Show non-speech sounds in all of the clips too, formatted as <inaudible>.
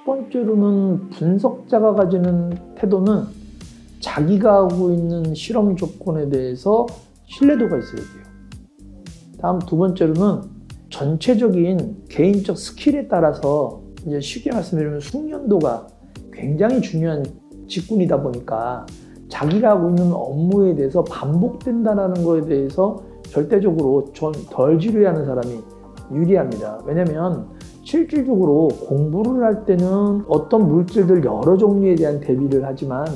첫 번째로는 분석자가 가지는 태도는 자기가 하고 있는 실험 조건에 대해서 신뢰도가 있어야 돼요. 다음 두 번째로는 전체적인 개인적 스킬에 따라서 이제 쉽게 말씀드리면 숙련도가 굉장히 중요한 직군이다 보니까 자기가 하고 있는 업무에 대해서 반복된다는 거에 대해서 절대적으로 전덜 지루해하는 사람이 유리합니다. 왜냐하면 실질적으로 공부를 할 때는 어떤 물질들 여러 종류에 대한 대비를 하지만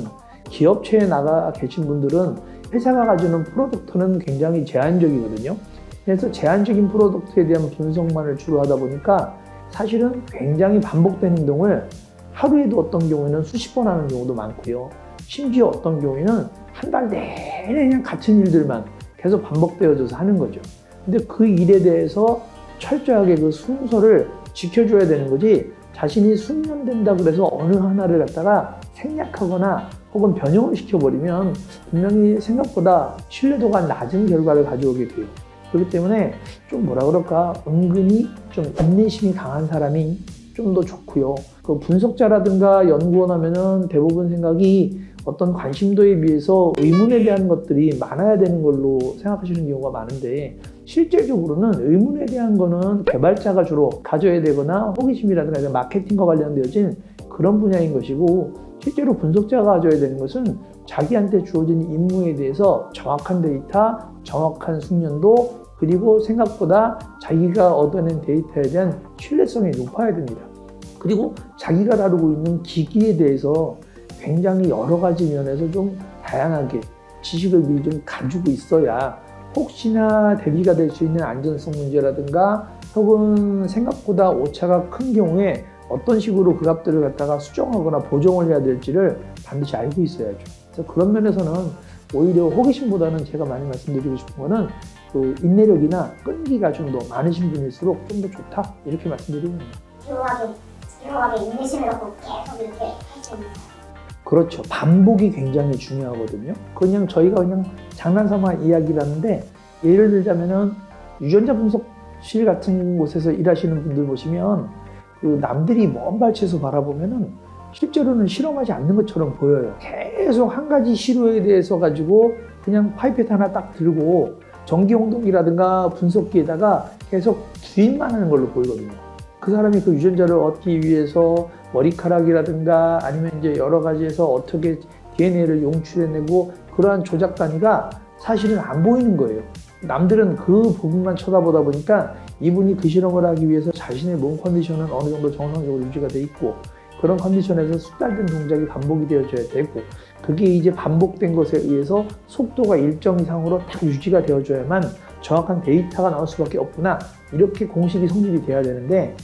기업체에 나가 계신 분들은 회사가 가지는 프로덕트는 굉장히 제한적이거든요. 그래서 제한적인 프로덕트에 대한 분석만을 주로 하다 보니까 사실은 굉장히 반복된 행동을 하루에도 어떤 경우에는 수십 번 하는 경우도 많고요. 심지어 어떤 경우에는 한 달 내내 그냥 같은 일들만 계속 반복되어져서 하는 거죠. 근데 그 일에 대해서 철저하게 그 순서를 지켜줘야 되는 거지 자신이 숙련된다 그래서 어느 하나를 갖다가 생략하거나 혹은 변형을 시켜버리면 분명히 생각보다 신뢰도가 낮은 결과를 가져오게 돼요. 그렇기 때문에 좀 뭐라 그럴까 은근히 좀 인내심이 강한 사람이 좀 더 좋고요. 그 분석자라든가 연구원 하면은 대부분 생각이 어떤 관심도에 비해서 의문에 대한 것들이 많아야 되는 걸로 생각하시는 경우가 많은데 실질적으로는 의문에 대한 거는 개발자가 주로 가져야 되거나 호기심이라든가 마케팅과 관련되어진 그런 분야인 것이고 실제로 분석자가 가져야 되는 것은 자기한테 주어진 임무에 대해서 정확한 데이터, 정확한 숙련도 그리고 생각보다 자기가 얻어낸 데이터에 대한 신뢰성이 높아야 됩니다. 그리고 자기가 다루고 있는 기기에 대해서 굉장히 여러 가지 면에서 좀 다양하게 지식을 미리 좀 가지고 있어야 혹시나 대비가 될 수 있는 안전성 문제라든가 혹은 생각보다 오차가 큰 경우에 어떤 식으로 그 값들을 갖다가 수정하거나 보정을 해야 될지를 반드시 알고 있어야죠. 그래서 그런 면에서는 오히려 호기심보다는 제가 많이 말씀드리고 싶은 거는 그 인내력이나 끈기가 좀 더 많으신 분일수록 좀 더 좋다 이렇게 말씀드리는 거예요. 지루하게 지루하게 인내심을 갖고 계속 이렇게 할수 있는 그렇죠. 반복이 굉장히 중요하거든요. 그냥 저희가 그냥 장난삼아 이야기를 하는데 예를 들자면은 유전자 분석실 같은 곳에서 일하시는 분들 보시면 그 남들이 먼 발치에서 바라보면은 실제로는 실험하지 않는 것처럼 보여요. 계속 한 가지 시료에 대해서 가지고 그냥 파이펫 하나 딱 들고 전기 홍동기라든가 분석기에다가 계속 주입만 하는 걸로 보이거든요. 그 사람이 그 유전자를 얻기 위해서 머리카락이라든가 아니면 이제 여러 가지에서 어떻게 DNA를 용출해내고 그러한 조작 단위가 사실은 안 보이는 거예요. 남들은 그 부분만 쳐다보다 보니까 이분이 그 실험을 하기 위해서 자신의 몸 컨디션은 어느 정도 정상적으로 유지가 돼 있고 그런 컨디션에서 숙달된 동작이 반복이 되어져야 되고 그게 이제 반복된 것에 의해서 속도가 일정 이상으로 딱 유지가 되어줘야만 정확한 데이터가 나올 수밖에 없구나 이렇게 공식이 성립이 돼야 되는데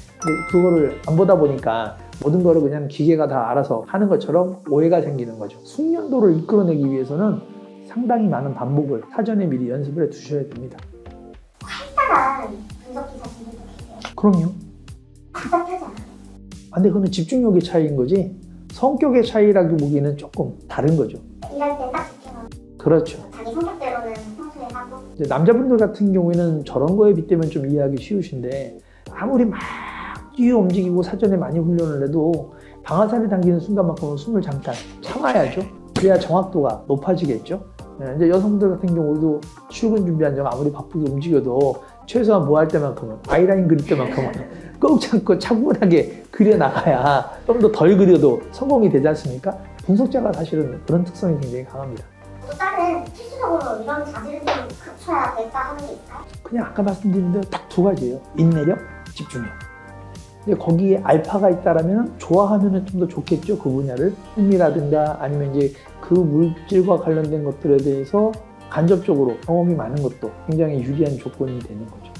그거를 안 보다 보니까 모든 거를 그냥 기계가 다 알아서 하는 것처럼 오해가 생기는 거죠. 숙련도를 이끌어내기 위해서는 상당히 많은 반복을 사전에 미리 연습을 해 두셔야 됩니다. 분석 기사. 그럼요. 답답하지 않아요. 아, 근데 그건 집중력의 차이인 거지 성격의 차이라고 보기에는 조금 다른 거죠. 일할 때딱 집중하고 그렇죠. 자기 성격대로는 평소에 하고 이제 남자분들 같은 경우에는 저런 거에 빗대면 좀 이해하기 쉬우신데 아무리 막 뛰어 움직이고 사전에 많이 훈련을 해도 방아쇠를 당기는 순간만큼은 숨을 잠깐 참아야죠. 그래야 정확도가 높아지겠죠. 네, 이제 여성들 같은 경우도 출근 준비한 점 아무리 바쁘게 움직여도 최소한 뭐 할 때만큼은 아이라인 그릴 때만큼은 <laughs> 꼭 참고 차분하게 그려 나가야 좀 더 덜 그려도 성공이 되지 않습니까? 분석자가 사실은 그런 특성이 굉장히 강합니다. 또 다른 필수적으로 이런 자질을 좀 갖춰야겠다 하는 게 있어요? 그냥 아까 말씀드린 대로 딱 두 가지예요. 인내력, 집중력. 근데 거기에 알파가 있다라면 좋아하면 좀 더 좋겠죠. 그 분야를 흥미라든가 아니면 이제 그 물질과 관련된 것들에 대해서 간접적으로 경험이 많은 것도 굉장히 유리한 조건이 되는 거죠.